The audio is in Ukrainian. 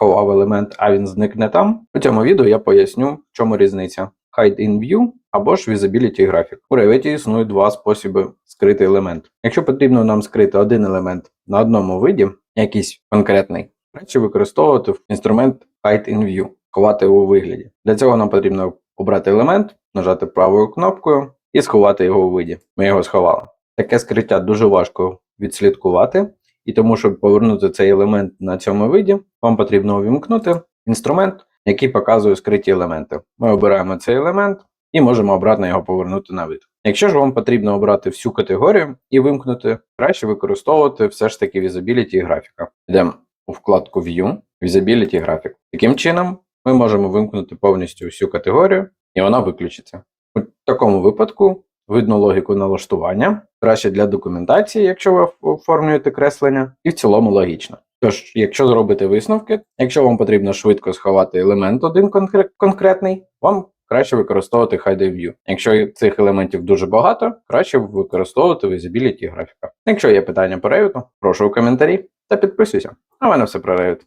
ховав елемент, а він зникне там. У цьому відео я поясню, в чому різниця. Hide in View або ж Visibility Graphic. У Revit існують два способи скрити елемент. Якщо потрібно нам скрити один елемент на одному виді, якийсь конкретний, краще використовувати інструмент Hide in View, ховати у вигляді. Для цього нам потрібно обрати елемент, нажати правою кнопкою і сховати його у виді. Ми його сховали. Таке скриття дуже важко відслідкувати, і тому, щоб повернути цей елемент на цьому виді, вам потрібно увімкнути інструмент, який показує скриті елементи. Ми обираємо цей елемент і можемо обратно його повернути на вид. Якщо ж вам потрібно обрати всю категорію і вимкнути, краще використовувати все ж таки Visibility графіка. Йдемо у вкладку View, Visibility Graphic. Таким чином, ми можемо вимкнути повністю всю категорію, і вона виключиться. У такому випадку видно логіку налаштування, краще для документації, якщо ви оформлюєте креслення, і в цілому логічно. Тож, якщо зробите висновки, якщо вам потрібно швидко сховати елемент один конкретний, вам краще використовувати Hide View. Якщо цих елементів дуже багато, краще використовувати Visibility графіка. Якщо є питання по Revit, прошу у коментарі та підписуйся. А в мене все про Revit.